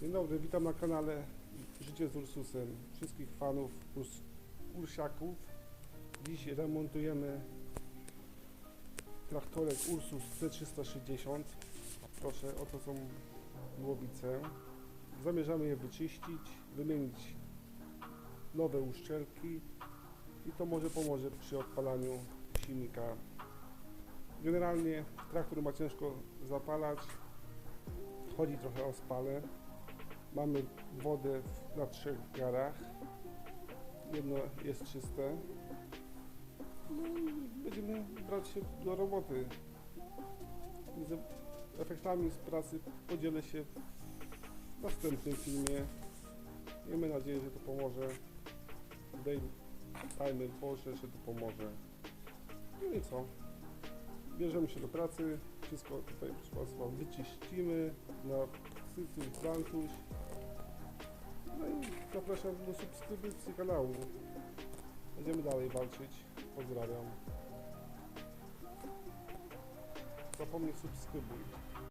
Dzień dobry, witam na kanale Życie z Ursusem. Wszystkich fanów Urs Ursiaków. Dziś remontujemy traktorek Ursus C360. Proszę, oto są głowice. Zamierzamy je wyczyścić, wymienić nowe uszczelki i to może pomoże przy odpalaniu silnika. Generalnie traktor ma ciężko zapalać, chodzi trochę o spale. Mamy wodę na trzech garach. Jedno jest czyste. No i będziemy brać się do roboty. Z efektami z pracy podzielę się w następnym filmie. Miejmy nadzieję, że to pomoże. Daj, dajmy Boże, że to pomoże. No i co? Bierzemy się do pracy. Wszystko tutaj proszę Państwa wyczyścimy na cycuś, plantuś. No i zapraszam do subskrypcji kanału. Będziemy dalej walczyć. Pozdrawiam. Zapomnij subskrybuj.